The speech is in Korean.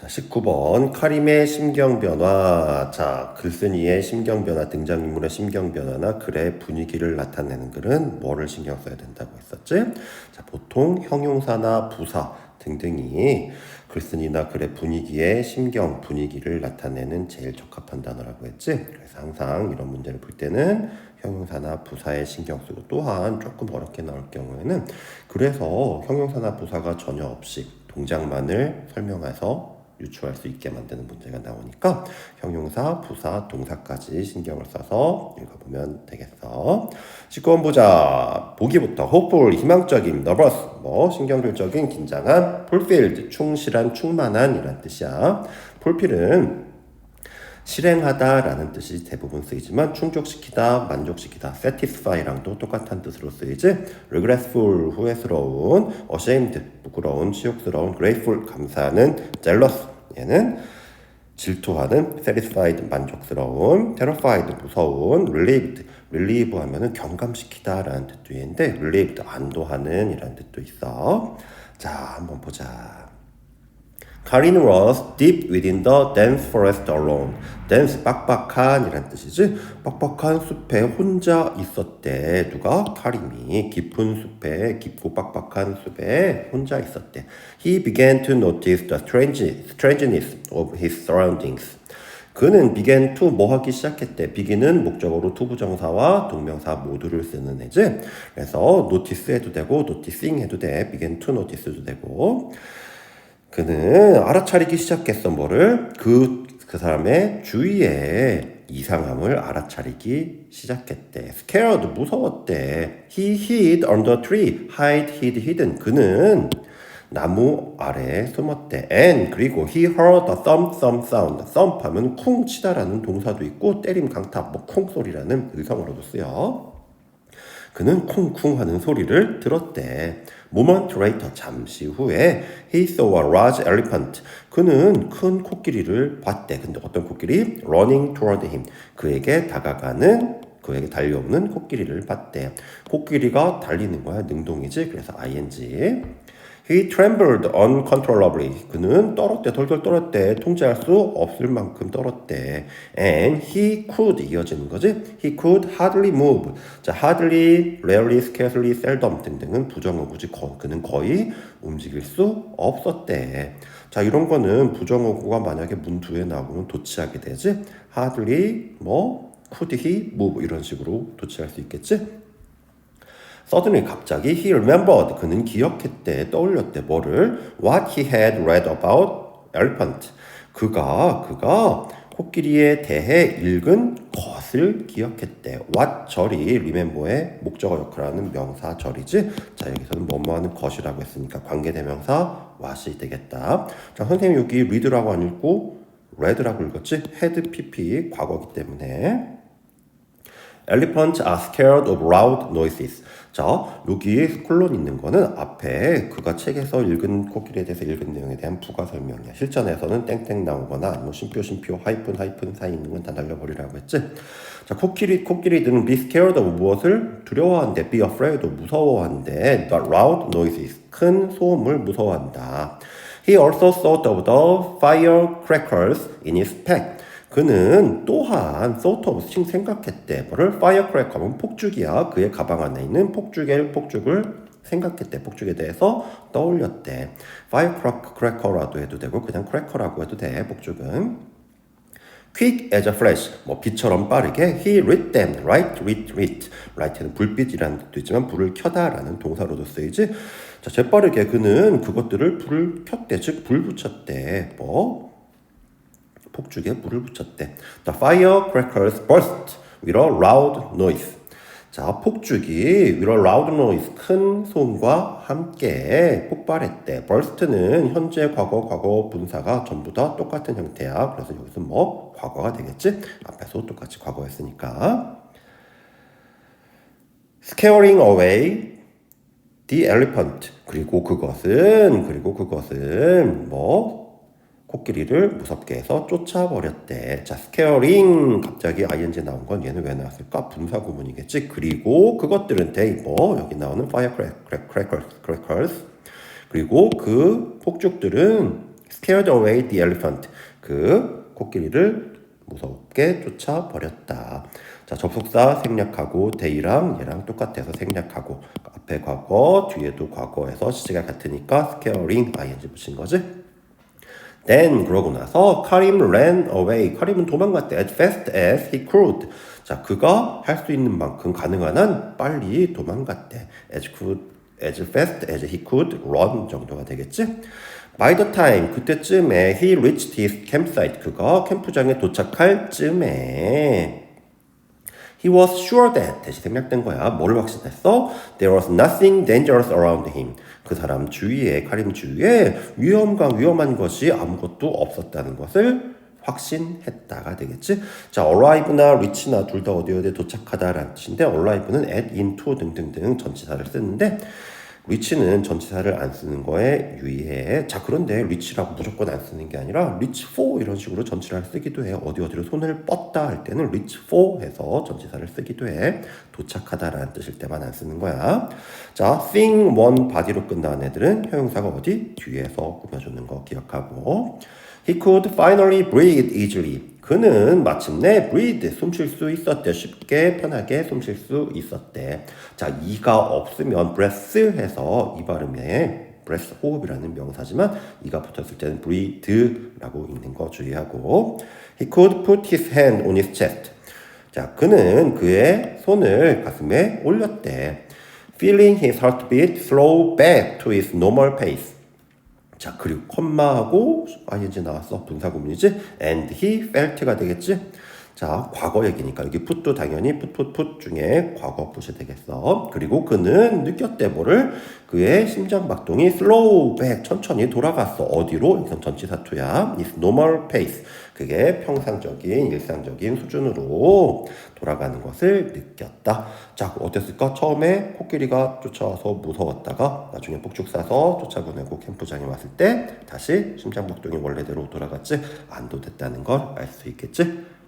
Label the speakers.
Speaker 1: 자, 19번 카림의 심경 변화. 자, 글쓴이의 심경 변화, 등장인물의 심경 변화나 글의 분위기를 나타내는 글은 뭐를 신경 써야 된다고 했었지? 자, 보통 형용사나 부사 등등이 글쓴이나 글의 분위기의 심경, 분위기를 나타내는 제일 적합한 단어라고 했지? 그래서 항상 이런 문제를 풀 때는 형용사나 부사에 신경 쓰고 또한 조금 어렵게 나올 경우에는 그래서 형용사나 부사가 전혀 없이 동작만을 설명해서 유추할 수 있게 만드는 문제가 나오니까 형용사, 부사, 동사까지 신경을 써서 읽어보면 되겠어. 19번 보자. 보기부터 hopeful, 희망적인, nervous, 뭐 신경질적인, 긴장한, fulfilled, 충실한, 충만한 이란 뜻이야. fulfill은 실행하다라는 뜻이 대부분 쓰이지만 충족시키다, 만족시키다, satisfy랑도 똑같은 뜻으로 쓰이지. regretful, 후회스러운, ashamed, 부끄러운, 치욕스러운, grateful, 감사하는, jealous, 얘는 질투하는, satisfied, 만족스러운, terrified, 무서운, relieved, relieve 하면은 경감시키다 라는 뜻도 있는데 relieved, 안도하는 이라는 뜻도 있어. 자, 한번 보자. Karin was deep within the dense forest alone. dense 빡빡한 이란 뜻이지. 빡빡한 숲에 혼자 있었대. 누가? 카림이 깊은 숲에 깊고 빡빡한 숲에 혼자 있었대. He began to notice the strange, strangeness of his surroundings. 그는 began to 뭐 하기 시작했대. begin은 목적어로 투부정사와 동명사 모두를 쓰는 애지. 그래서 notice 해도 되고 noticing 해도 돼. began to notice도 되고. 그는 알아차리기 시작했어 뭐를 그, 그 사람의 주위에 이상함을 알아차리기 시작했대. scared 무서웠대. he hid under tree. hide, hid, hidden. 그는 나무 아래에 숨었대. and 그리고 he heard a thump, thump sound. thump 하면 쿵 치다라는 동사도 있고 때림 강타, 뭐 쿵 소리라는 의성어로도 쓰여. 그는 쿵쿵 하는 소리를 들었대. Moment later, 잠시 후에 he saw a large elephant. 그는 큰 코끼리를 봤대. 근데 어떤 코끼리? Running toward him. 그에게 다가가는 그에게 달려오는 코끼리를 봤대. 코끼리가 달리는 거야. 능동이지. 그래서 ing. He trembled uncontrollably. 그는 떨었대, 덜덜 떨었대. 통제할 수 없을 만큼 떨었대. And he could 이어지는 거지. He could hardly move. 자, hardly, rarely, scarcely, seldom 등등은 부정어구지. 거, 그는 거의 움직일 수 없었대. 자, 이런 거는 부정어구가 만약에 문 뒤에 나오면 도치하게 되지. hardly, 뭐, could he move 이런 식으로 도치할 수 있겠지. Suddenly 갑자기 he remembered 그는 기억했대 떠올렸대 뭐를 what he had read about elephant 그가 그가 코끼리에 대해 읽은 것을 기억했대 what 절이 remember의 목적어 역할하는 명사 절이지 자 여기서는 뭐뭐 하는 것이라고 했으니까 관계대명사 what이 되겠다 자 선생님 여기 read라고 안 읽고 read라고 읽었지 had pp 과거기 때문에 Elephants are scared of loud noises. 자, 여기 콜론 있는 거는 앞에 그가 책에서 읽은 코끼리에 대해서 읽은 내용에 대한 부가 설명이야. 실전에서는 땡땡 나오거나 아니면 심표, 심표, 하이픈, 하이픈 사이 있는 건 다 날려버리라고 했지. 자, 코끼리, 코끼리들은 be scared of 무엇을 두려워한대. be afraid of 무서워한대. The loud noises. 큰 소음을 무서워한다. He also thought of the firecrackers in his pack. 그는 또한 thought of 생각했대. 뭐를 firecracker 하면 폭죽이야. 그의 가방 안에 있는 폭죽의 폭죽을 생각했대. 폭죽에 대해서 떠올렸대. firecracker라도 해도 되고 그냥 cracker라고 해도 돼. 폭죽은. quick as a flash, 뭐 빛처럼 빠르게 he lit them, right, lit, lit. right는 불빛이라는 뜻도 있지만 불을 켜다라는 동사로도 쓰이지. 자, 재빠르게 그는 그것들을 불을 켰대, 즉 불 붙였대. 뭐 폭죽에 불을 붙였대. The firecrackers burst with a loud noise. 자, 폭죽이 with a loud noise, 큰 소음과 함께 폭발했대. burst는 현재, 과거, 과거 분사가 전부 다 똑같은 형태야. 그래서 여기서 뭐 과거가 되겠지? 앞에서 똑같이 과거였으니까. scaring away the elephant. 그리고 그것은 그리고 그것은 뭐 코끼리를 무섭게 해서 쫓아버렸대. 자, scaring 갑자기 ing 나온 건 얘는 왜 나왔을까? 분사 구문이겠지. 그리고 그것들은 뭐 여기 나오는 firecrackers, crackers. 그리고 그 폭죽들은 scared away the elephant. 그 코끼리를 무섭게 쫓아버렸다. 자, 접속사 생략하고 데이랑 얘랑 똑같아서 생략하고 앞에 과거, 뒤에도 과거에서 시제가 같으니까 scaring ing 붙인 거지. Then 그러고 나서 카림 ran away. 카림은 도망갔대. As fast as he could. 자, 그가 할 수 있는 만큼 가능한 한 빨리 도망갔대. As could, as fast as he could run 정도가 되겠지. By the time 그때쯤에 he reached his campsite. 그가 캠프장에 도착할 쯤에 He was sure that 대시 생략된 거야. 뭐를 확신했어? There was nothing dangerous around him. 그 사람 주위에 카림 주위에 위험과 위험한 것이 아무것도 없었다는 것을 확신했다가 되겠지. 자, arrive나 reach나 둘 다 어디 어디 도착하다라는 뜻인데 arrive는 at, into 등등등 전치사를 쓰는데 리치는 전치사를 안 쓰는 거에 유의해. 자, 그런데 리치라고 무조건 안 쓰는 게 아니라 리치 for 이런 식으로 전치사를 쓰기도 해. 어디 어디로 손을 뻗다 할 때는 리치 for 해서 전치사를 쓰기도 해. 도착하다라는 뜻일 때만 안 쓰는 거야. 자, thing one body로 끝나는 애들은 형용사가 어디? 뒤에서 꾸며주는 거 기억하고. He could finally breathe easily. 그는 마침내 breathe 숨 쉴 수 있었대. 쉽게 편하게 숨 쉴 수 있었대. 자, 이가 없으면 breath 해서 이 발음에 breath 호흡이라는 명사지만 이가 붙었을 때는 breathe라고 읽는 거 주의하고 he could put his hand on his chest. 자, 그는 그의 손을 가슴에 올렸대. feeling his heartbeat slow back to its normal pace. 자, 그리고 콤마하고 ing 나왔어. 분사 구문이지. and he felt가 되겠지. 자, 과거 얘기니까 여기 put도 당연히 put 중에 과거 put이 되겠어. 그리고 그는 느꼈대 뭐를? 그의 심장 박동이 slow back 천천히 돌아갔어. 어디로? 여기선 전치사투야. is normal pace. 그게 평상적인 일상적인 수준으로 돌아가는 것을 느꼈다. 자, 어땠을까? 처음에 코끼리가 쫓아와서 무서웠다가 나중에 폭죽 쏴서 쫓아보내고 캠프장에 왔을 때 다시 심장 박동이 원래대로 돌아갔지. 안도 됐다는 걸 알 수 있겠지.